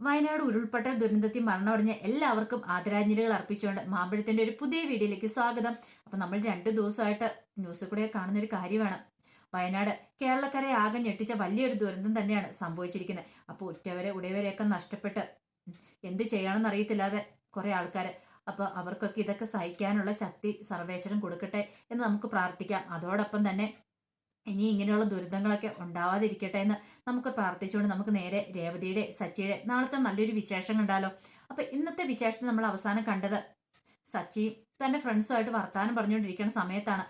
വയനാട് ഉരുൾപൊട്ടൽ ദുരന്തത്തിൽ മരണമടഞ്ഞ എല്ലാവർക്കും ആദരാഞ്ജലികൾ അർപ്പിച്ചുകൊണ്ട് മാമ്പഴത്തിന്റെ ഒരു പുതിയ വീഡിയോയിലേക്ക് സ്വാഗതം. അപ്പൊ നമ്മൾ രണ്ടു ദിവസമായിട്ട് ന്യൂസിൽ കൂടെ കാണുന്ന ഒരു കാര്യമാണ്. വയനാട് കേരളക്കരയെ ആകെ ഞെട്ടിച്ച വലിയൊരു ദുരന്തം തന്നെയാണ് സംഭവിച്ചിരിക്കുന്നത്. അപ്പോൾ ഉറ്റവരെ ഉടയവരെയൊക്കെ നഷ്ടപ്പെട്ട് എന്ത് ചെയ്യണമെന്ന് അറിയത്തില്ലാതെ കുറെ ആൾക്കാർ അപ്പൊ അവർക്കൊക്കെ ഇതൊക്കെ സഹിക്കാനുള്ള ശക്തി സർവേശ്വരൻ കൊടുക്കട്ടെ എന്ന് നമുക്ക് പ്രാർത്ഥിക്കാം. അതോടൊപ്പം തന്നെ ഇനി ഇങ്ങനെയുള്ള ദുരിതങ്ങളൊക്കെ ഉണ്ടാവാതിരിക്കട്ടെ എന്ന് നമുക്ക് പ്രാർത്ഥിച്ചുകൊണ്ട് നമുക്ക് നേരെ രേവതിയുടെ സച്ചിയുടെ നാളത്തെ നല്ലൊരു വിശേഷം കണ്ടാലോ അപ്പൊ ഇന്നത്തെ വിശേഷത്തിൽ നമ്മൾ അവസാനം കണ്ടത് സച്ചി തന്റെ ഫ്രണ്ട്സുമായിട്ട് വർത്താനം പറഞ്ഞുകൊണ്ടിരിക്കുന്ന സമയത്താണ്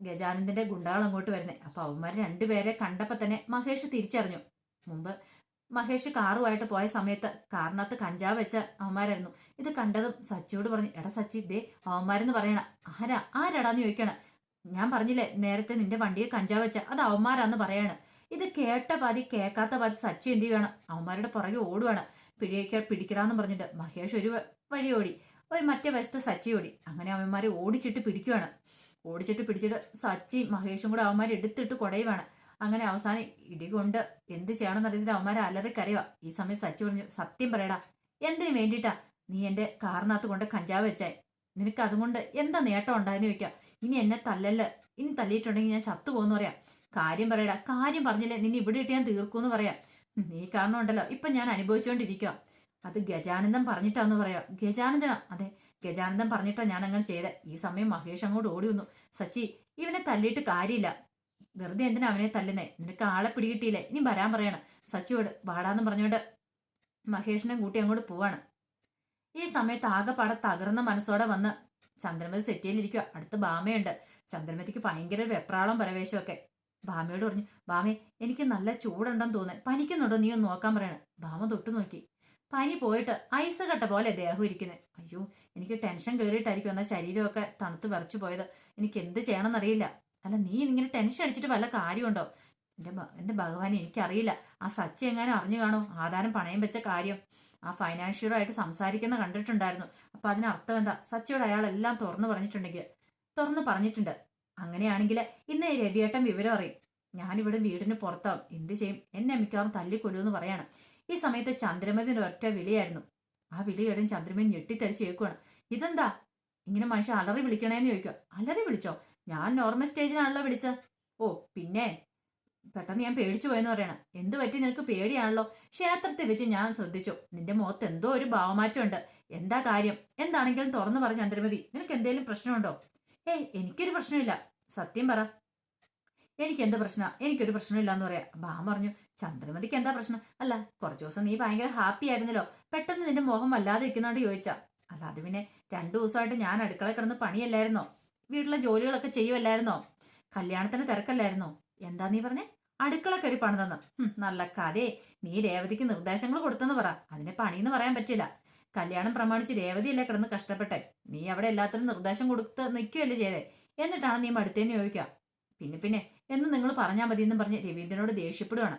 ഗജാനന്ദന്റെ ഗുണ്ടകൾ അങ്ങോട്ട് വരുന്നത് അപ്പൊ അവന്മാർ രണ്ടുപേരെ കണ്ടപ്പോ തന്നെ മഹേഷ് തിരിച്ചറിഞ്ഞു. മുമ്പ് മഹേഷ് കാറുമായിട്ട് പോയ സമയത്ത് കാറിനകത്ത് കഞ്ചാവ് വെച്ച അവന്മാരായിരുന്നു. ഇത് കണ്ടതും സച്ചിയോട് പറഞ്ഞു എടാ സച്ചി ദേ അവന്മാരെന്ന് പറയണ ആരാ ആരാടാന്ന് ചോദിക്കണം. ഞാൻ പറഞ്ഞില്ലേ നേരത്തെ നിന്റെ വണ്ടിയെ കഞ്ചാവ് വെച്ച അത് അവന്മാരാന്ന് പറയാണ്. ഇത് കേട്ട പാതി കേൾക്കാത്ത പാതി സച്ചു എന്ത് വേണം അവന്മാരുടെ പുറകെ ഓടുവാണ്. പിടിയേക്ക പിടിക്കടാന്ന് പറഞ്ഞിട്ട് മഹേഷ് ഒരു വഴി ഓടി. ഒരു മറ്റേ വശത്ത് സച്ചി ഓടി. അങ്ങനെ അവന്മാരെ ഓടിച്ചിട്ട് പിടിക്കുവാണ്. ഓടിച്ചിട്ട് പിടിച്ചിട്ട് സച്ചി മഹേഷും കൂടെ അവന്മാരെ എടുത്തിട്ട് കുടയുവാണ്. അങ്ങനെ അവസാനം ഇടികൊണ്ട് എന്ത് ചെയ്യണമെന്ന് അറിയത്തില്ല. അവന്മാരെ അലറി കരയുക ഈ സമയം സച്ചി പറഞ്ഞു സത്യം പറയടാ എന്തിനു വേണ്ടിയിട്ടാ നീ എന്റെ കാറിനകത്ത് കൊണ്ട് കഞ്ചാവ് വെച്ചേ? നിനക്ക് അതുകൊണ്ട് എന്താ നേട്ടം ഉണ്ടായെന്ന് ചോദിക്കാം. ഇനി എന്നെ തല്ലല്ല? ഇനി തല്ലിയിട്ടുണ്ടെങ്കിൽ ഞാൻ ചത്തു പോകുന്നു പറയാം. കാര്യം പറയടാ കാര്യം പറഞ്ഞില്ലേ നിന്നെ ഇവിടെ ഇട്ട് ഞാൻ തീർക്കൂന്ന് പറയാം. നീ കാരണം ഉണ്ടല്ലോ. ഇപ്പൊ ഞാൻ അനുഭവിച്ചുകൊണ്ടിരിക്കുക അത് ഗജാനന്ദൻ പറഞ്ഞിട്ടാന്ന് പറയാം. ഗജാനന്ദനാ? അതെ ഗജാനന്ദൻ പറഞ്ഞിട്ടാ ഞാൻ അങ്ങനെ ചെയ്തത് ഈ സമയം മഹേഷ് അങ്ങോട്ട് ഓടി വന്നു. സച്ചി ഇവനെ തല്ലിയിട്ട് കാര്യമില്ല. വെറുതെ എന്തിനാ അവനെ തല്ലുന്നേ? നിനക്ക് ആളെ പിടികിട്ടിയില്ലേ? ഇനി വരാൻ പറയണം. സച്ചിയോട് വാടാന്ന് പറഞ്ഞോണ്ട് മഹേഷിനെ കൂട്ടി അങ്ങോട്ട് പോവാണ്. ഈ സമയത്ത് ആകെപ്പാടെ തകർന്ന മനസ്സോടെ വന്ന് ചന്ദ്രമതി സെറ്റിയിലിരിക്കുക അടുത്ത് ബാമയുണ്ട് ചന്ദ്രമതിക്ക് ഭയങ്കര വെപ്രാളം പരവേശമൊക്കെ. ഭാമയോട് പറഞ്ഞു ബാമേ എനിക്ക് നല്ല ചൂടുണ്ടെന്ന് തോന്നേ പനിക്കുന്നുണ്ടോ? നീ ഒന്ന് നോക്കാൻ പറയണ. ഭാമ തൊട്ടു നോക്കി. പനി പോയിട്ട് ഐസ് കട്ട പോലെ ദേഹം ഇരിക്കുന്നത് അയ്യോ എനിക്ക് ടെൻഷൻ കയറിയിട്ടായിരിക്കും എന്നാൽ ശരീരമൊക്കെ തണുത്ത് വിറച്ചു പോയത്. എനിക്ക് എന്ത് ചെയ്യണമെന്നറിയില്ല. അല്ല നീ ഇങ്ങനെ ടെൻഷൻ അടിച്ചിട്ട് വല്ല കാര്യമുണ്ടോ? എന്റെ എന്റെ ഭഗവാൻ എനിക്കറിയില്ല. ആ സച്ചി എങ്ങനെ അറിഞ്ഞു കാണോ ആധാരം പണയം വെച്ച കാര്യം. ആ ഫൈനാൻഷ്യറുമായിട്ട് സംസാരിക്കുന്ന കണ്ടിട്ടുണ്ടായിരുന്നു. അപ്പൊ അതിനർത്ഥം എന്താ? സച്ചിയോട് അയാൾ എല്ലാം തുറന്നു പറഞ്ഞിട്ടുണ്ടെങ്കിൽ തുറന്നു പറഞ്ഞിട്ടുണ്ട്. അങ്ങനെയാണെങ്കിൽ ഇന്ന് രവിയേട്ടൻ വിവരം അറിയും. ഞാനിവിടെ വീടിന് പുറത്താവും. എന്ത് ചെയ്യും? എന്നെ മിക്കവാറും തല്ലിക്കൊല്ലുമെന്ന് പറയണം. ഈ സമയത്ത് ചന്ദ്രമതിന്റെ ഒറ്റ വിളിയായിരുന്നു. ആ വിളി കേടും ചന്ദ്രമതി ഞെട്ടിത്തരിച്ച് ഇതെന്താ? ഇങ്ങനെ മനുഷ്യൻ അലറി വിളിക്കണേന്ന് ചോദിക്കുക അലറി വിളിച്ചോ? ഞാൻ നോർമൽ സ്റ്റേജിനാണല്ലോ വിളിച്ചത്. ഓ പിന്നെ പെട്ടെന്ന് ഞാൻ പേടിച്ചു പോയെന്ന് പറയണം. എന്ത് പറ്റി നിനക്ക് പേടിയാണല്ലോ? ക്ഷേത്രത്തിൽ വെച്ച് ഞാൻ ശ്രദ്ധിച്ചു. നിന്റെ മുഖത്ത് എന്തോ ഒരു ഭാവമാറ്റമുണ്ട്. എന്താ കാര്യം? എന്താണെങ്കിലും തുറന്നു പറ ചന്ദ്രമതി. നിനക്ക് എന്തെങ്കിലും പ്രശ്നമുണ്ടോ? ഏയ് എനിക്കൊരു പ്രശ്നമില്ല. സത്യം പറ. എനിക്ക് എന്ത് പ്രശ്നം? എനിക്കൊരു പ്രശ്നമില്ല എന്ന് പറയാം ബാം പറഞ്ഞു ചന്ദ്രമതിക്ക് എന്താ പ്രശ്നം? അല്ല കുറച്ചു ദിവസം നീ ഭയങ്കര ഹാപ്പി ആയിരുന്നല്ലോ. പെട്ടെന്ന് നിന്റെ മോഹം വല്ലാതെ ഇരിക്കുന്നോണ്ട് ചോദിച്ചാ. അല്ല അത് പിന്നെ രണ്ടു ദിവസമായിട്ട് ഞാൻ അടുക്കള കിടന്ന് പണിയല്ലായിരുന്നോ? വീട്ടിലെ ജോലികളൊക്കെ ചെയ്യുമല്ലായിരുന്നോ കല്യാണത്തിന് തിരക്കല്ലായിരുന്നോ? എന്താ നീ പറഞ്ഞേ? അടുക്കള കരി പണിതെന്ന് നല്ല കഥേ. നീ രേവതിക്ക് നിർദ്ദേശങ്ങൾ കൊടുത്തെന്ന് പറ. അതിനെ പണിയെന്ന് പറയാൻ പറ്റില്ല. കല്യാണം പ്രമാണിച്ച് രേവതിയല്ലേ കിടന്ന് കഷ്ടപ്പെട്ടെ. നീ അവിടെ എല്ലാത്തിനും നിർദ്ദേശം കൊടുത്ത് നിൽക്കുകയല്ലേ ചെയ്തേ. എന്നിട്ടാണ് നീ മടുത്തേന്ന് ചോദിക്കുക. പിന്നെ പിന്നെ എന്ന് നിങ്ങൾ പറഞ്ഞാൽ മതി എന്നും പറഞ്ഞ് രവീന്ദ്രനോട് ദേഷ്യപ്പെടുകയാണ്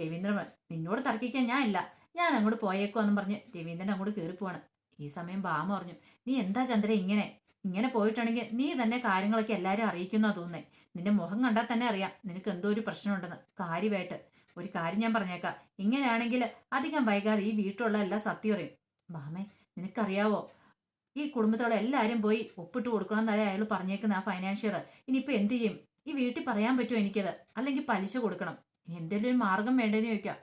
രവീന്ദ്രൻ നിന്നോട് തർക്കിക്കാൻ ഞാൻ ഇല്ല. ഞാൻ അങ്ങോട്ട് പോയേക്കുവാന്നും പറഞ്ഞ് രവീന്ദ്രൻ അങ്ങോട്ട് കയറിപ്പോവാണ്. ഈ സമയം ബാമ പറഞ്ഞു നീ എന്താ ചന്ദ്ര ഇങ്ങനെ? ഇങ്ങനെ പോയിട്ടാണെങ്കിൽ നീ തന്നെ കാര്യങ്ങളൊക്കെ എല്ലാവരും അറിയിക്കുന്ന തോന്നേ നിന്റെ മുഖം കണ്ടാൽ തന്നെ അറിയാം നിനക്ക് എന്തോ ഒരു പ്രശ്നമുണ്ടെന്ന്. കാര്യമായിട്ട്. ഒരു കാര്യം ഞാൻ പറഞ്ഞേക്കാം. ഇങ്ങനെയാണെങ്കിൽ അധികം വൈകാതെ ഈ വീട്ടിലുള്ള എല്ലാ സത്യം അറിയും. ബാമേ നിനക്കറിയാവോ? ഈ കുടുംബത്തിലുള്ള എല്ലാവരും പോയി ഒപ്പിട്ട് കൊടുക്കണം എന്നല്ലേ അയാൾ പറഞ്ഞേക്കുന്ന ആ ഫൈനാൻഷ്യർ ഇനിയിപ്പോൾ എന്ത് ചെയ്യും? ഈ വീട്ടിൽ പറയാൻ പറ്റുമോ എനിക്കത്? അല്ലെങ്കിൽ പലിശ കൊടുക്കണം. ഇനി എന്തെങ്കിലും ഒരു മാർഗം വേണ്ടതെന്ന് ചോദിക്കാം.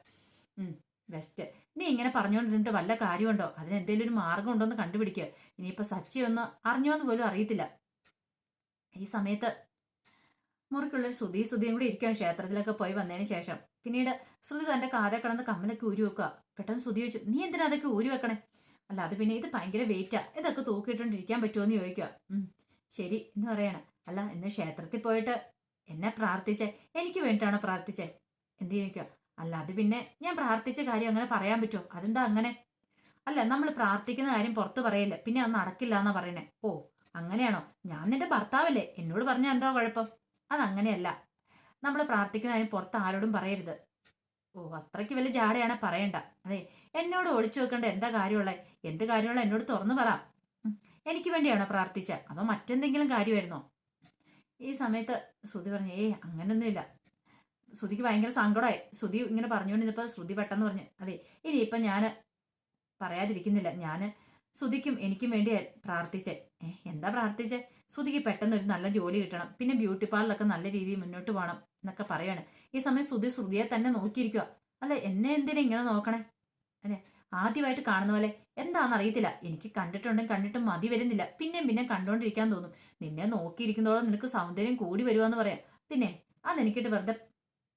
ബെസ്റ്റ് നീ ഇങ്ങനെ പറഞ്ഞുകൊണ്ടിരുന്നിട്ട് വല്ല കാര്യമുണ്ടോ? അതിന് എന്തെങ്കിലും ഒരു മാർഗം ഉണ്ടോ എന്ന് കണ്ടുപിടിക്കുക ഇനിയിപ്പോൾ സച്ചി ഒന്ന് അറിഞ്ഞോന്ന് പോലും അറിയത്തില്ല. ഈ സമയത്ത് മുറിക്കുള്ളൊരു ശ്രുതി ശ്രുതിയും കൂടി ഇരിക്കുകയാണ് ക്ഷേത്രത്തിലൊക്കെ പോയി വന്നതിന് ശേഷം. പിന്നീട് ശ്രുതി തന്റെ കാതെ കിടന്ന് കമ്മലൊക്കെ ഊരി വെക്കുക. പെട്ടെന്ന് ശ്രുതി ചോദിച്ചു നീ എന്തിനാ അതൊക്കെ ഊരി വെക്കണേ? അല്ല അത് പിന്നെ ഇത് ഭയങ്കര വെയിറ്റാ ഇതൊക്കെ തൂക്കിയിട്ടുണ്ടിരിക്കാൻ പറ്റുമോ എന്ന് ചോദിക്കുക ശരി എന്ന് പറയണം. അല്ല ഇന്ന് ക്ഷേത്രത്തിൽ പോയിട്ട് എന്നെ പ്രാർത്ഥിച്ചേ. എനിക്ക് വേണ്ടിയിട്ടാണോ പ്രാർത്ഥിച്ചേ? എന്ത് ചോദിക്കുക. അല്ല അത് പിന്നെ ഞാൻ പ്രാർത്ഥിച്ച കാര്യം അങ്ങനെ പറയാൻ പറ്റുമോ? അതെന്താ അങ്ങനെ? അല്ല നമ്മൾ പ്രാർത്ഥിക്കുന്ന കാര്യം പുറത്ത് പറയില്ല പിന്നെ അത് നടക്കില്ല എന്നാ പറയണേ ഓ അങ്ങനെയാണോ? ഞാൻ നിന്റെ ഭർത്താവല്ലേ എന്നോട് പറഞ്ഞാൽ എന്താ കുഴപ്പം? അങ്ങനെയല്ല നമ്മൾ പ്രാർത്ഥിക്കുന്ന കാര്യം പുറത്ത് ആരോടും പറയരുത്. ഓ അത്രയ്ക്ക് വലിയ ജാടയാണ് പറയണ്ട. അതെ എന്നോട് ഒളിച്ചു വെക്കേണ്ട എന്താ കാര്യമുള്ള? എന്ത് കാര്യമുള്ള? എന്നോട് തുറന്നു പറ. എനിക്ക് വേണ്ടിയാണോ പ്രാർത്ഥിച്ച? അതോ മറ്റെന്തെങ്കിലും കാര്യമായിരുന്നോ? ഈ സമയത്ത് ശ്രുതി പറഞ്ഞു ഏയ് അങ്ങനൊന്നുമില്ല. ശ്രുതിക്ക് ഭയങ്കര സങ്കടമായി. ശ്രുതി ഇങ്ങനെ പറഞ്ഞുകൊണ്ടിരുന്നപ്പോൾ ശ്രുതി പെട്ടെന്ന് പറഞ്ഞു അതെ ഇനി ഇപ്പം ഞാൻ പറയാതിരിക്കുന്നില്ല. ഞാൻ ശ്രുതിക്കും എനിക്കും വേണ്ടി പ്രാർത്ഥിച്ചേ. എന്താ പ്രാർത്ഥിച്ചേ? ശ്രുതിക്ക് പെട്ടെന്ന് ഒരു നല്ല ജോലി കിട്ടണം. പിന്നെ ബ്യൂട്ടി പാർലറൊക്കെ നല്ല രീതിയിൽ മുന്നോട്ട് പോകണം എന്നൊക്കെ പറയാണ്. ഈ സമയം ശ്രുതി ശ്രുതിയെ തന്നെ നോക്കിയിരിക്കുക അല്ല എന്നെ എന്തിനാ ഇങ്ങനെ നോക്കണേ? അല്ലെ ആദ്യമായിട്ട് കാണുന്ന പോലെ. എന്താണെന്ന് അറിയത്തില്ല എനിക്ക് കണ്ടിട്ടുണ്ടെങ്കിൽ കണ്ടിട്ടും മതി വരുന്നില്ല. പിന്നെയും പിന്നെ കണ്ടുകൊണ്ടിരിക്കാൻ തോന്നും. നിന്നെ നോക്കിയിരിക്കുന്നതോളം നിനക്ക് സൗന്ദര്യം കൂടി വരുവാന്ന് പറയാം. പിന്നെ അതെനിക്കിട്ട് വെറുതെ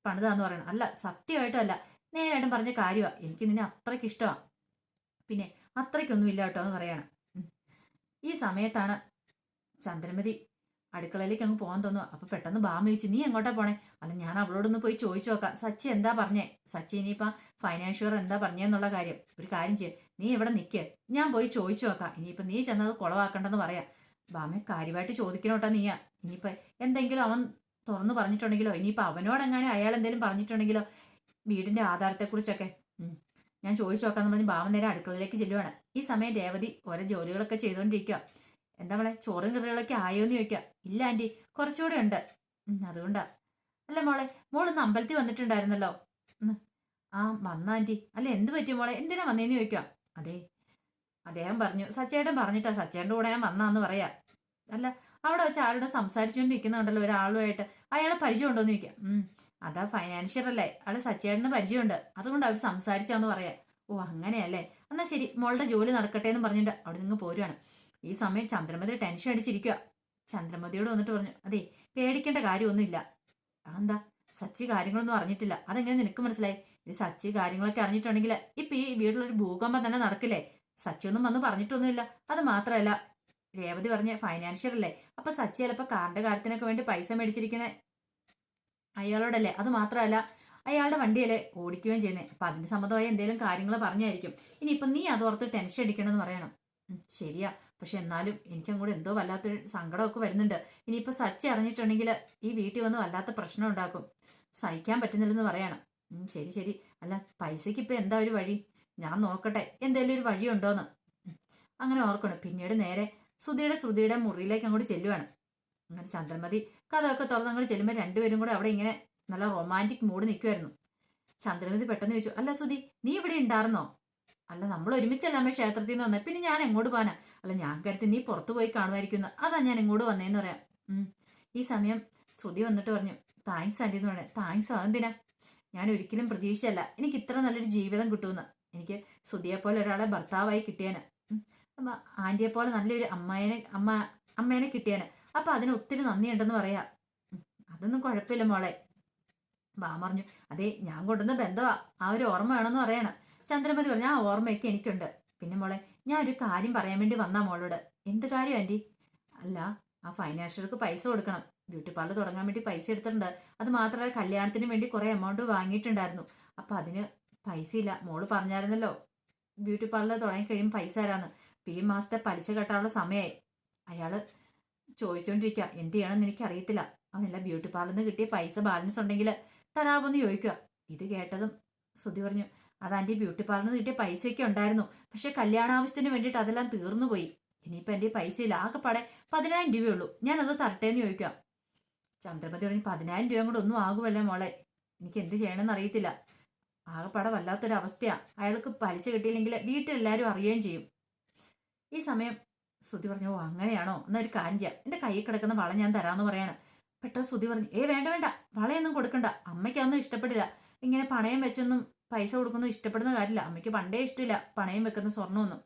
പണിതാന്ന് പറയണം. അല്ല സത്യമായിട്ടല്ല. നേരായിട്ടും പറഞ്ഞ കാര്യമാണ് എനിക്ക് നിന്നെ അത്രയ്ക്ക് ഇഷ്ടമാണ് പിന്നെ അത്രയ്ക്കൊന്നും ഇല്ല കേട്ടോ എന്ന് പറയണം. ഈ സമയത്താണ് ചന്ദ്രമതി അടുക്കളയിലേക്ക് അങ്ങ് പോകാൻ തോന്നുന്നു അപ്പൊ പെട്ടെന്ന് ബാമ ചോദിച്ചു നീ എങ്ങോട്ടാ പോണേ? അല്ല ഞാൻ അവളോടൊന്ന് പോയി ചോദിച്ചു നോക്കാം. സച്ചി എന്താ പറഞ്ഞേ? സച്ചി ഇനിയിപ്പം ഫൈനാൻഷ്യർ എന്താ പറഞ്ഞെന്നുള്ള കാര്യം. ഒരു കാര്യം ചെയ്യ. നീ ഇവിടെ നിൽക്ക് ഞാൻ പോയി ചോദിച്ചു നോക്കാം. ഇനിയിപ്പം നീ ചെന്നത് കുളവാക്കണ്ടെന്ന് പറയാം. ബാമ കാര്യമായിട്ട് ചോദിക്കണോട്ടാ നീയാ. ഇനിയിപ്പം എന്തെങ്കിലും അവൻ തുറന്നു പറഞ്ഞിട്ടുണ്ടെങ്കിലോ? ഇനിയിപ്പോൾ അവനോടെങ്ങാനും അയാൾ എന്തെങ്കിലും പറഞ്ഞിട്ടുണ്ടെങ്കിലോ? വീടിന്റെ ആധാരത്തെക്കുറിച്ചൊക്കെ. ഞാൻ ചോദിച്ചു നോക്കാന്ന് പറഞ്ഞ് ഭാവൻ നേരെ അടുക്കളയിലേക്ക് ചെല്ലുവാണ്. ഈ സമയം രേവതി ഓരോ ജോലികളൊക്കെ ചെയ്തുകൊണ്ടിരിക്കുക എന്താ മോളെ ചോറും കറികളൊക്കെ ആയോ എന്ന് ചോദിക്കുക ഇല്ല ആന്റി കുറച്ചുകൂടെ ഉണ്ട്. അതുകൊണ്ടാ. അല്ല മോളെ മോളൊന്ന് അമ്പലത്തിൽ വന്നിട്ടുണ്ടായിരുന്നല്ലോ? ആ വന്ന ആന്റി അല്ല എന്ത് പറ്റി മോളെ? എന്തിനാ വന്നേന്ന് ചോദിക്കുക അതെ. അദ്ദേഹം പറഞ്ഞു സച്ചേട്ടൻ പറഞ്ഞിട്ടാ. സച്ചേട്ടന്റെ കൂടെ ഞാൻ വന്നാന്ന് പറയാ. അല്ല അവിടെ വെച്ച് ആരോട് സംസാരിച്ചുകൊണ്ടിരിക്കുന്നുണ്ടല്ലോ ഒരാളുമായിട്ട്. അയാളെ പരിചയമുണ്ടോന്ന് ചോദിക്കാം. ഉം അതാ ഫൈനാൻഷ്യർ അല്ലേ? ആൾ സച്ചേട്ടന് പരിചയമുണ്ട്. അതുകൊണ്ട് അവർ സംസാരിച്ചാന്ന് പറയാം ഓ അങ്ങനെയല്ലേ? എന്നാ ശരി മോളുടെ ജോലി നടക്കട്ടെ എന്ന് പറഞ്ഞിട്ട് അവിടെ നിന്ന് പോരുവാണ്. ഈ സമയം ചന്ദ്രമതി ടെൻഷൻ അടിച്ചിരിക്കുക ചന്ദ്രമതിയോട് വന്നിട്ട് പറഞ്ഞു അതെ പേടിക്കേണ്ട കാര്യമൊന്നുമില്ല. അതെന്താ? സച്ചി കാര്യങ്ങളൊന്നും അറിഞ്ഞിട്ടില്ല. അതെങ്ങനെ നിനക്ക് മനസ്സിലായി? ഇനി സച്ചി കാര്യങ്ങളൊക്കെ അറിഞ്ഞിട്ടുണ്ടെങ്കിൽ ഇപ്പൊ ഈ വീട്ടിലൊരു ഭൂകമ്പം തന്നെ നടക്കില്ലേ? സച്ചി ഒന്നും വന്ന് പറഞ്ഞിട്ടൊന്നുമില്ല. അത് മാത്രമല്ല രേവതി പറഞ്ഞ ഫൈനാൻഷ്യൽ അല്ലേ? അപ്പൊ സച്ചി ചിലപ്പോ കാറിന്റെ കാര്യത്തിനൊക്കെ വേണ്ടി പൈസ മേടിച്ചിരിക്കുന്ന. അയാളോടല്ലേ? അത് മാത്രമല്ല അയാളുടെ വണ്ടിയല്ലേ ഓടിക്കുകയും ചെയ്യുന്നത് അപ്പൊ അതിന് സംബന്ധമായ എന്തെങ്കിലും കാര്യങ്ങൾ പറഞ്ഞായിരിക്കും. ഇനി ഇനിയിപ്പൊ നീ അതോർത്ത് ടെൻഷൻ അടിക്കണമെന്ന് പറയണം. ശരിയാ. പക്ഷെ എന്നാലും എനിക്കങ്ങോട്ട് എന്തോ വല്ലാത്തൊരു സങ്കടമൊക്കെ വരുന്നുണ്ട്. ഇനിയിപ്പോ സച്ചി അറിഞ്ഞിട്ടുണ്ടെങ്കിൽ ഈ വീട്ടിൽ വന്ന് വല്ലാത്ത പ്രശ്നം ഉണ്ടാക്കും. സഹിക്കാൻ പറ്റുന്നില്ലെന്ന് പറയണം. ശരി ശരി. അല്ല പൈസയ്ക്ക് ഇപ്പൊ എന്താ ഒരു വഴി? ഞാൻ നോക്കട്ടെ. എന്തെങ്കിലും ഒരു വഴിയുണ്ടോന്ന്? അങ്ങനെ ഓർക്കണം. പിന്നീട് നേരെ സുധിയുടെ ശ്രുതിയുടെ മുറിയിലേക്ക് അങ്ങോട്ട് ചെല്ലുവാണ്. അങ്ങനെ ചന്ദ്രമതി കഥയൊക്കെ തുറന്ന് അങ്ങോട്ട് ചെല്ലുമ്പോൾ രണ്ടുപേരും കൂടെ അവിടെ ഇങ്ങനെ നല്ല റൊമാന്റിക് മൂഡ് നിൽക്കുമായിരുന്നു ചന്ദ്രമതി പെട്ടെന്ന് ചോദിച്ചു അല്ല സുധി നീ ഇവിടെ ഉണ്ടായിരുന്നോ അല്ല നമ്മൾ ഒരുമിച്ചല്ല അമ്മ ക്ഷേത്രത്തിൽ നിന്ന് വന്നേ. പിന്നെ ഞാൻ എങ്ങോട്ട് പോകാനാ? അല്ല ഞാൻ കരുതി നീ പുറത്തു പോയി കാണുമായിരിക്കുന്നു. അതാ ഞാൻ എങ്ങോട്ട് വന്നേന്ന് പറയാം. ഈ സമയം ശ്രുതി വന്നിട്ട് പറഞ്ഞു താങ്ക്സ് ആന്റി എന്ന് പറയാം താങ്ക്സ് അതെന്തിനാ ഞാൻ ഒരിക്കലും പ്രതീക്ഷയല്ല എനിക്ക് ഇത്ര നല്ലൊരു ജീവിതം കിട്ടുമെന്ന്. എനിക്ക് പോലെ ഒരാളെ ഭർത്താവായി കിട്ടിയേന്. ആന്റിയെ പോലെ നല്ലൊരു അമ്മേനെ അമ്മ അമ്മേനെ കിട്ടിയേനെ. അപ്പൊ അതിന് ഒത്തിരി നന്ദിയുണ്ടെന്ന് പറയാ. അതൊന്നും കുഴപ്പമില്ല മോളെ. ബാ പറഞ്ഞു അതെ ഞാൻ കൊണ്ടുവന്ന ബന്ധമാ ആ ഒരു ഓർമ്മ വേണമെന്ന് പറയണം. ചന്ദ്രമതി പറഞ്ഞു ആ ഓർമ്മയൊക്കെ എനിക്കുണ്ട്. പിന്നെ മോളെ ഞാൻ ഒരു കാര്യം പറയാൻ വേണ്ടി വന്നാ മോളോട്. എന്ത് കാര്യം ആന്റി അല്ല ആ ഫൈനാൻഷ്യർക്ക് പൈസ കൊടുക്കണം. ബ്യൂട്ടി പാർലർ തുടങ്ങാൻ വേണ്ടി പൈസ എടുത്തിട്ടുണ്ട്. അത് മാത്രമല്ല കല്യാണത്തിന് വേണ്ടി കുറെ എമൗണ്ട് വാങ്ങിയിട്ടുണ്ടായിരുന്നു. അപ്പൊ അതിന് പൈസ ഇല്ല മോൾ പറഞ്ഞായിരുന്നല്ലോ ബ്യൂട്ടി പാർലർ തുടങ്ങി കഴിയുമ്പോൾ പൈസ തരാന്ന്. ഇപ്പൊ ഈ മാസത്തെ പലിശ കെട്ടാനുള്ള സമയമായി അയാൾ ചോദിച്ചുകൊണ്ടിരിക്കുക എന്ത് ചെയ്യണമെന്ന് എനിക്ക് അറിയത്തില്ല അവനല്ല ബ്യൂട്ടി പാർലറിൽ നിന്ന് കിട്ടിയ പൈസ ബാലൻസ് ഉണ്ടെങ്കിൽ തരാമെന്ന് ചോദിക്കുക ഇത് കേട്ടതും ശ്രുതി പറഞ്ഞു അത് ആന്റി ബ്യൂട്ടി പാർലറിൽ നിന്ന് കിട്ടിയ പൈസയൊക്കെ ഉണ്ടായിരുന്നു. പക്ഷെ കല്യാണാവശ്യത്തിന് വേണ്ടിയിട്ട് അതെല്ലാം തീർന്നു പോയി. ഇനിയിപ്പോൾ എന്റെ പൈസയില്ല ആകെപ്പാടെ പതിനായിരം രൂപയുള്ളൂ. ഞാനത് തരട്ടേന്ന് ചോദിക്കാം ചന്ദ്രമതി പറഞ്ഞു പതിനായിരം രൂപയും കൂടെ ഒന്നും ആകുമല്ലേ മോളെ? എനിക്ക് എന്ത് ചെയ്യണമെന്ന് അറിയത്തില്ല. ആകെപ്പാടെ വല്ലാത്തൊരവസ്ഥയാണ് അയാൾക്ക് പലിശ കിട്ടിയില്ലെങ്കിൽ വീട്ടിലെല്ലാവരും അറിയുകയും ചെയ്യും. ഈ സമയം ശ്രുതി പറഞ്ഞു ഓ അങ്ങനെയാണോ? എന്നൊരു കാര്യം ചെയ്യാം. എന്റെ കയ്യിൽ കിടക്കുന്ന വള ഞാൻ തരാമെന്ന് പറയാണ്. പെട്ടെന്ന് ശ്രുതി പറഞ്ഞു ഏ വേണ്ട വേണ്ട. വളയൊന്നും കൊടുക്കണ്ട. അമ്മയ്ക്ക് അതൊന്നും ഇഷ്ടപ്പെടില്ല. ഇങ്ങനെ പണയം വെച്ചൊന്നും പൈസ കൊടുക്കുന്നു ഇഷ്ടപ്പെടുന്ന കാര്യമില്ല. അമ്മയ്ക്ക് പണ്ടേ ഇഷ്ടമില്ല പണയം വെക്കുന്ന സ്വർണമൊന്നും.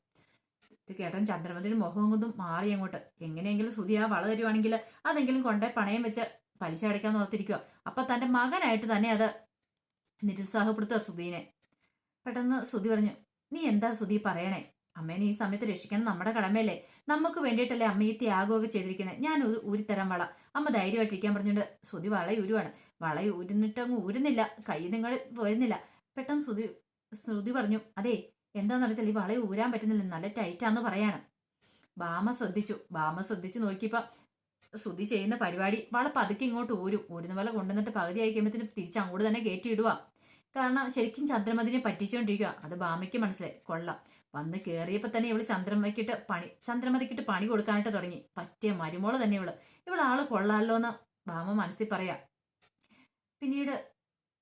ഇത് കേട്ടൻ ചന്ദ്രമതിയുടെ മുഖം കൊണ്ടും മാറി അങ്ങോട്ട്. എങ്ങനെയെങ്കിലും ശ്രുതി ആ വള തരുവാണെങ്കിൽ അതെങ്കിലും കൊണ്ടേ പണയം വെച്ച് പലിശ അടയ്ക്കാന്ന് ഓർത്തിരിക്കുക അപ്പൊ തന്റെ മകനായിട്ട് തന്നെ അത് നിരുത്സാഹപ്പെടുത്തുക ശ്രുതിനെ. പെട്ടെന്ന് ശ്രുതി പറഞ്ഞു നീ എന്താ ശ്രുതി പറയണേ? അമ്മേനെ ഈ സമയത്ത് രക്ഷിക്കണം നമ്മുടെ കടമയല്ലേ? നമുക്ക് വേണ്ടിയിട്ടല്ലേ അമ്മ ഈ ത്യാഗമൊക്കെ ചെയ്തിരിക്കുന്നത്? ഞാൻ ഊരിത്തരാൻ വള. അമ്മ ധൈര്യമായിട്ടിരിക്കാൻ പറഞ്ഞുകൊണ്ട് ശ്രുതി വള ഊരുവാണ്. വള ഊരുന്നിട്ട് അങ്ങ് ഊരുന്നില്ല. കൈ നിങ്ങൾ വരുന്നില്ല. പെട്ടെന്ന് ശ്രുതി ശ്രുതി പറഞ്ഞു അതെ എന്താണെന്ന് വെച്ചാൽ ഈ വള ഊരാൻ പറ്റുന്നില്ല നല്ല ടൈറ്റാന്ന് പറയാണ്. ബാമ ശ്രദ്ധിച്ചു. ബാമ ശ്രദ്ധിച്ചു നോക്കിയപ്പോൾ ശ്രുതി ചെയ്യുന്ന പരിപാടി വള പതുക്കെ ഇങ്ങോട്ട് ഊരും. ഊരുന്ന പോലെ കൊണ്ടുവന്നിട്ട് പകുതി ആയി തിരിച്ച് അങ്ങോട്ട് തന്നെ കയറ്റി ഇടുക കാരണം ശരിക്കും ചന്ദ്രമതിനെ പറ്റിച്ചുകൊണ്ടിരിക്കുക അത് ബാമയ്ക്ക് മനസ്സിലായി. കൊള്ളാം. വന്ന് കയറിയപ്പോൾ തന്നെ ഇവൾ ചന്ദ്രമയ്ക്കിട്ട് പണി ചന്ദ്രമതിക്കിട്ട് പണി കൊടുക്കാനായിട്ട് തുടങ്ങി. പറ്റിയ മരുമോൾ തന്നെ ഇവൾ. ഇവൾ ആൾ കൊള്ളാമല്ലോ എന്ന് ഭാമ മനസ്സിൽ പറയാം. പിന്നീട്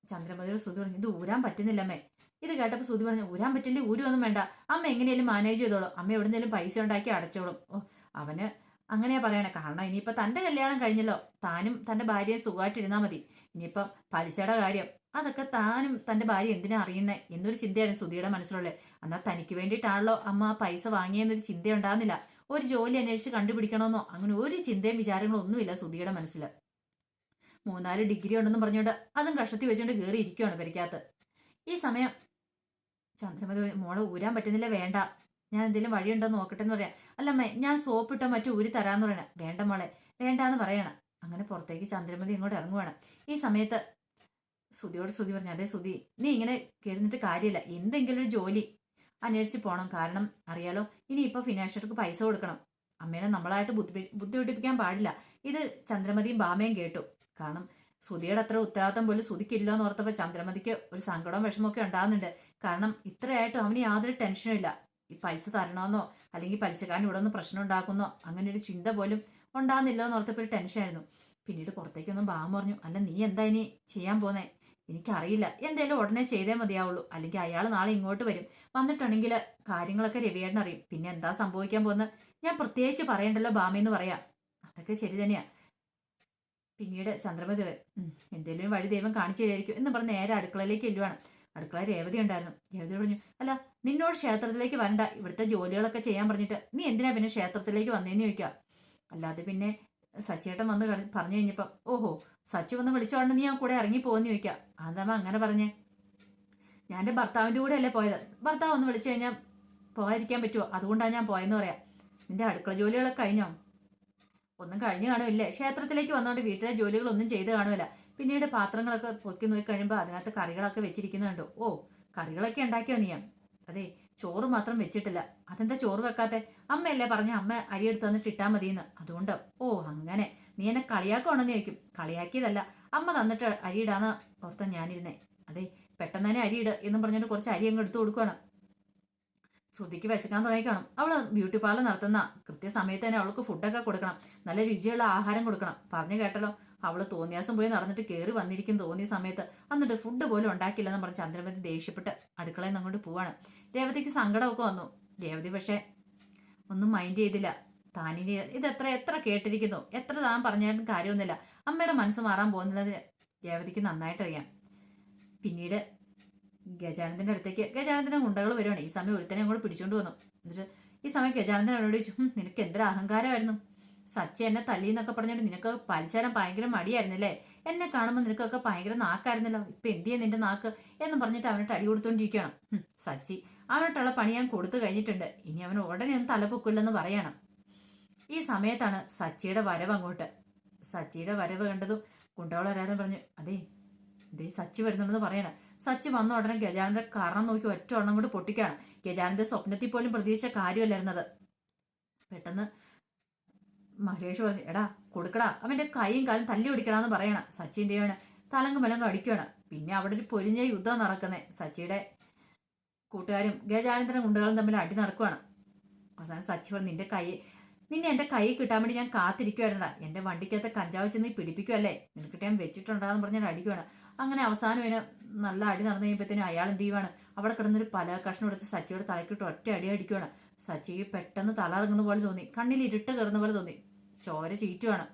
ചന്ദ്രമതിയോട് സുധി പറഞ്ഞു ഇത് ഊരാൻ പറ്റുന്നില്ലമ്മേ ഇത് കേട്ടപ്പോൾ സുധി പറഞ്ഞു ഊരാൻ പറ്റില്ല ഊരുമൊന്നും വേണ്ട. അമ്മ എങ്ങനെയാലും മാനേജ് ചെയ്തോളും. അമ്മ എവിടുന്നേലും പൈസ ഉണ്ടാക്കി അടച്ചോളും. ഓ അവന് അങ്ങനെയാ പറയണേ. കാരണം ഇനിയിപ്പോൾ തന്റെ കല്യാണം കഴിഞ്ഞല്ലോ. താനും തന്റെ ഭാര്യയെ സുഖമായിട്ടിരുന്നാൽ മതി. ഇനിയിപ്പം പലിശയുടെ കാര്യം. അതൊക്കെ താനും തന്റെ ഭാര്യ എന്തിനാ അറിയുന്നേ? എന്നൊരു ചിന്തയാണ് സുധിയുടെ മനസ്സിലുള്ളത്. എന്നാൽ തനിക്ക് വേണ്ടിയിട്ടാണല്ലോ അമ്മ പൈസ വാങ്ങിയെന്നൊരു ചിന്ത ഉണ്ടാകുന്നില്ല ഒരു ജോലി അന്വേഷിച്ച് കണ്ടുപിടിക്കണമെന്നോ? അങ്ങനെ ഒരു ചിന്തയും വിചാരങ്ങളും ഒന്നുമില്ല സുധിയുടെ മനസ്സിൽ മൂന്നാൽ ഡിഗ്രി ഉണ്ടെന്ന് പറഞ്ഞുകൊണ്ട് അതും കഷത്തി വെച്ചുകൊണ്ട് കയറി ഇരിക്കുകയാണ് പരിക്കകത്ത് ഈ സമയം ചന്ദ്രമതി മോളെ ഊരാൻ പറ്റുന്നില്ല വേണ്ട. ഞാൻ എന്തെങ്കിലും വഴിയുണ്ടോ നോക്കട്ടെ എന്ന് പറയാം. അല്ലമ്മേ ഞാൻ സോപ്പിട്ടോ മറ്റു ഊരി തരാന്ന് പറയണ. വേണ്ട മോളെ വേണ്ട എന്ന് പറയണം. അങ്ങനെ പുറത്തേക്ക് ചന്ദ്രമതി ഇങ്ങോട്ട് ഇറങ്ങുവാണ്. ഈ സമയത്ത് സുതിയോട് സുതി പറഞ്ഞു അതെ സുതി നീ ഇങ്ങനെ കയറുന്നിട്ട് കാര്യമില്ല. എന്തെങ്കിലും ഒരു ജോലി അന്വേഷിച്ച് പോകണം കാരണം അറിയാലോ ഇനി ഇപ്പോൾ ഫിനാൻഷ്യർക്ക് പൈസ കൊടുക്കണം. അമ്മേനെ നമ്മളായിട്ട് ബുദ്ധി ബുദ്ധിമുട്ടിപ്പിക്കാൻ പാടില്ല. ഇത് ചന്ദ്രമതിയും ബാമയും കേട്ടു. കാരണം സുധിയുടെ അത്ര ഉത്തരവാദിത്തം പോലും സുധിക്കില്ല എന്ന് ഓർത്തപ്പോൾ ചന്ദ്രമതിക്ക് ഒരു സങ്കടവും വിഷമമൊക്കെ ഉണ്ടാകുന്നുണ്ട്. കാരണം ഇത്രയായിട്ടും അവന് യാതൊരു ടെൻഷനും ഇല്ല. ഈ പൈസ തരണമെന്നോ അല്ലെങ്കിൽ പലിശക്കാരൻ ഇവിടെ നിന്ന് പ്രശ്നം ഉണ്ടാക്കുന്നോ അങ്ങനെ ഒരു ചിന്ത പോലും ഉണ്ടാകുന്നില്ലോ എന്ന് ഓർത്തപ്പോൾ ഒരു ടെൻഷനായിരുന്നു. പിന്നീട് പുറത്തേക്കൊന്നും ബാമ പറഞ്ഞു അല്ല നീ എന്താ ഇനി ചെയ്യാൻ പോന്നേ? എനിക്കറിയില്ല. എന്തേലും ഉടനെ ചെയ്തേ മതിയാവുള്ളൂ. അല്ലെങ്കിൽ അയാൾ നാളെ ഇങ്ങോട്ട് വരും. വന്നിട്ടുണ്ടെങ്കിൽ കാര്യങ്ങളൊക്കെ രവിയേട്ടൻ അറിയും. പിന്നെ എന്താ സംഭവിക്കാൻ പോകുന്നത്? ഞാൻ പ്രത്യേകിച്ച് പറയണ്ടല്ലോ ബാമി എന്ന് പറയാം. അതൊക്കെ ശരി തന്നെയാ. പിന്നീട് ചന്ദ്രമതി എന്തെങ്കിലും വഴി ദൈവം കാണിച്ചു തരായിരിക്കും എന്ന് പറഞ്ഞ് നേരെ അടുക്കളയിലേക്ക് എല്ലുവാണ് അടുക്കള രേവതി ഉണ്ടായിരുന്നു. രേവതി പറഞ്ഞു അല്ല നിന്നോട് ക്ഷേത്രത്തിലേക്ക് വരണ്ട. ഇവിടുത്തെ ജോലികളൊക്കെ ചെയ്യാൻ പറഞ്ഞിട്ട് നീ എന്തിനാ പിന്നെ ക്ഷേത്രത്തിലേക്ക് വന്നേന്ന് ചോദിക്കുക? അല്ലാതെ പിന്നെ സച്ചിയേട്ടൻ വന്ന് പറഞ്ഞു കഴിഞ്ഞപ്പം ഓഹോ സച്ചി വന്ന് വിളിച്ചോണ്ട് നീ ആ കൂടെ ഇറങ്ങി പോകുന്ന ചോദിക്കുക അതാ അങ്ങനെ പറഞ്ഞേ? ഞാൻ എന്റെ ഭർത്താവിന്റെ കൂടെ അല്ലേ പോയത്. ഭർത്താവ് ഒന്ന് വിളിച്ചു കഴിഞ്ഞാൽ പോകാതിരിക്കാൻ പറ്റുമോ അതുകൊണ്ടാണ് ഞാൻ പോയെന്ന് പറയാം. നിന്റെ അടുക്കള ജോലികളൊക്കെ കഴിഞ്ഞോ? ഒന്നും കഴിഞ്ഞു കാണുമില്ലേ ക്ഷേത്രത്തിലേക്ക് വന്നുകൊണ്ട് വീട്ടിലെ ജോലികളൊന്നും ചെയ്ത് കാണുമില്ല പിന്നീട് പാത്രങ്ങളൊക്കെ പൊക്കി നോക്കി കഴിയുമ്പോൾ അതിനകത്ത് കറികളൊക്കെ വെച്ചിരിക്കുന്നുണ്ടോ. ഓ കറികളൊക്കെ ഉണ്ടാക്കിയോ നീ? അതെ ചോറ് മാത്രം വെച്ചിട്ടില്ല. അതെന്താ ചോറ് വെക്കാത്തെ? അമ്മയല്ലേ പറഞ്ഞ അമ്മ അരി എടുത്ത് തന്നിട്ട് ഇട്ടാ മതിയെന്ന്. അതുകൊണ്ട്? ഓ അങ്ങനെ. നീ എന്നെ കളിയാക്കുവാണെന്ന് ചോദിക്കും. കളിയാക്കിയതല്ല. അമ്മ തന്നിട്ട് അരി ഇടാന്ന് ഓർത്ത ഞാനിരുന്നേ. അതെ പെട്ടെന്ന് തന്നെ ഇട് എന്നും പറഞ്ഞിട്ട് കുറച്ച് അരി അങ്ങ് എടുത്തു കൊടുക്കുകയാണ് ശ്രുതിക്ക് വിശക്കാൻ തുടങ്ങി കാണും അവൾ ബ്യൂട്ടി പാർലർ നടത്തുന്ന കൃത്യസമയത്ത് തന്നെ അവൾക്ക് ഫുഡൊക്കെ കൊടുക്കണം. നല്ല രുചിയുള്ള ആഹാരം കൊടുക്കണം. പറഞ്ഞു കേട്ടല്ലോ. അവൾ തോന്നിയാസം പോയി നടന്നിട്ട് കയറി വന്നിരിക്കും തോന്നിയ സമയത്ത്. എന്നിട്ട് ഫുഡ് പോലും ഉണ്ടാക്കില്ലെന്ന് പറഞ്ഞ് ചന്ദ്രമതി ദേഷ്യപ്പെട്ട് അടുക്കളയിൽ നിന്ന് അങ്ങോട്ട് പോവാണ്. രേവതിക്ക് സങ്കടമൊക്കെ വന്നു. രേവതി പക്ഷേ ഒന്നും മൈൻഡ് ചെയ്തില്ല. താനിനി ഇത് എത്ര എത്ര കേട്ടിരിക്കുന്നു? എത്ര താൻ പറഞ്ഞാലും കാര്യമൊന്നുമില്ല. അമ്മയുടെ മനസ്സ് മാറാൻ പോകുന്നത് രേവതിക്ക് നന്നായിട്ടറിയാം പിന്നീട് ഗജാനന്ദന്റെ അടുത്തേക്ക് ഗജാനന്ദന്റെ ഗുണ്ടകൾ വരുവാണ്. ഈ സമയം ഒരുത്തനെ അങ്ങോട്ട് പിടിച്ചുകൊണ്ട് വന്നു. എന്നിട്ട് ഈ സമയം ഗജാനന്ദൻ അവനോട് ചോദിച്ചു നിനക്ക് എന്തൊരു അഹങ്കാരമായിരുന്നു? സച്ചി എന്നെ തല്ലി എന്നൊക്കെ പറഞ്ഞിട്ട് നിനക്ക് പലിശാരം ഭയങ്കര മടിയായിരുന്നില്ലേ? എന്നെ കാണുമ്പോൾ നിനക്കൊക്കെ ഭയങ്കര നാക്കായിരുന്നല്ലോ. ഇപ്പൊ എന്ത് ചെയ്യാ നിന്റെ നാക്ക്? എന്ന് പറഞ്ഞിട്ട് അവനിട്ട് അടി കൊടുത്തോണ്ടിരിക്കണം സച്ചി അവനോട്ടുള്ള പണി ഞാൻ കൊടുത്തു കഴിഞ്ഞിട്ടുണ്ട്. ഇനി അവൻ ഉടനെ ഒന്നും തലപ്പൊക്കില്ലെന്ന് പറയണം. ഈ സമയത്താണ് സച്ചിയുടെ വരവ് അങ്ങോട്ട്. സച്ചിയുടെ വരവ് കണ്ടതും കുണ്ടകളൊരാരും പറഞ്ഞു അതെ ഇതേ സച്ചി വരുന്നുണ്ടെന്ന് പറയണം. സച്ചി വന്ന ഉടനെ ഗജാനന്ദ കാരണം നോക്കി ഒറ്റ ഉടനെ കൊണ്ട് പൊട്ടിക്കാണ് ഗജാനന്ദ സ്വപ്നത്തിൽ പോലും പ്രതീക്ഷിച്ച കാര്യമല്ലായിരുന്നത്. പെട്ടെന്ന് മഹേഷ് പറഞ്ഞു എടാ കൊടുക്കടാ. അവന്റെ കൈയും കാലും തല്ലി പിടിക്കടാന്ന് പറയണം സച്ചിൻ എന്ത് തലങ്ങ് മലങ്കും അടിക്കുകയാണ്. പിന്നെ അവിടെ ഒരു പൊരിഞ്ഞ യുദ്ധം നടക്കുന്നേ. സച്ചിയുടെ കൂട്ടുകാരും ഗജാനന്ദനും ഗുണ്ടകളും തമ്മിൽ അടി നടക്കുവാണ്. അവസാനം സച്ചി പറഞ്ഞു നിന്റെ കൈ നിന്നെ എന്റെ കൈ കിട്ടാൻ വേണ്ടി ഞാൻ കാത്തിരിക്കുവായിരുന്നടാ. എന്റെ വണ്ടിക്കകത്ത് കഞ്ചാവ് ചെന്ന് നീ പിടിപ്പിക്കുമല്ലേ നിനക്കിട്ട് ഞാൻ വെച്ചിട്ടുണ്ടാന്ന് പറഞ്ഞാൽ അടിക്കുവാണ്. അങ്ങനെ അവസാനം ഇതിന് നല്ല അടി നടന്നു കഴിയുമ്പോഴത്തേനും അയാൾ എന്ത് ചെയ്യുവാണ്? അവിടെ കിടന്നൊരു പല കഷ്ണം എടുത്ത് സച്ചിയോട് തലക്കിട്ട് ഒറ്റ അടി അടിക്കുവാണ് സച്ചി പെട്ടെന്ന് തല ഇറങ്ങുന്ന പോലെ തോന്നി. കണ്ണിൽ ഇരുട്ട് കയറുന്ന പോലെ തോന്നി. ചോര ചീറ്റുവാണ്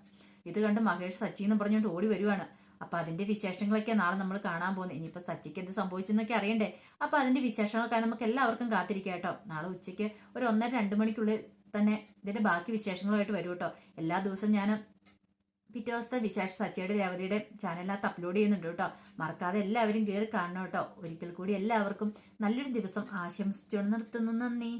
ഇത് കണ്ട് മഹേഷ് സച്ചി എന്ന് പറഞ്ഞുകൊണ്ട് ഓടി വരുവാണ്. അപ്പൊ അതിന്റെ വിശേഷങ്ങളൊക്കെ നാളെ നമ്മൾ കാണാൻ പോകുന്നത് ഇനിയിപ്പോ സച്ചിക്ക് എന്ത് സംഭവിച്ചെന്നൊക്കെ അറിയണ്ടേ? അപ്പൊ അതിന്റെ വിശേഷങ്ങളൊക്കെ നമുക്ക് എല്ലാവർക്കും കാത്തിരിക്കാം കേട്ടോ. നാളെ ഉച്ചയ്ക്ക് ഒരു ഒന്നര രണ്ട് മണിക്കുള്ളിൽ തന്നെ ഇതിന്റെ ബാക്കി വിശേഷങ്ങളുമായിട്ട് വരും കേട്ടോ. എല്ലാ ദിവസവും ഞാൻ പിറ്റേ ദിവസത്തെ വിശേഷ സച്ചിയുടെ രേവതിയുടെ ചാനലിനകത്ത് അപ്ലോഡ് ചെയ്യുന്നുണ്ട് കേട്ടോ. മറക്കാതെ എല്ലാവരും കയറി കാണണം കേട്ടോ. ഒരിക്കൽ കൂടി എല്ലാവർക്കും നല്ലൊരു ദിവസം ആശംസിച്ചുകൊണ്ട് നിർത്തുന്നു. നന്ദി.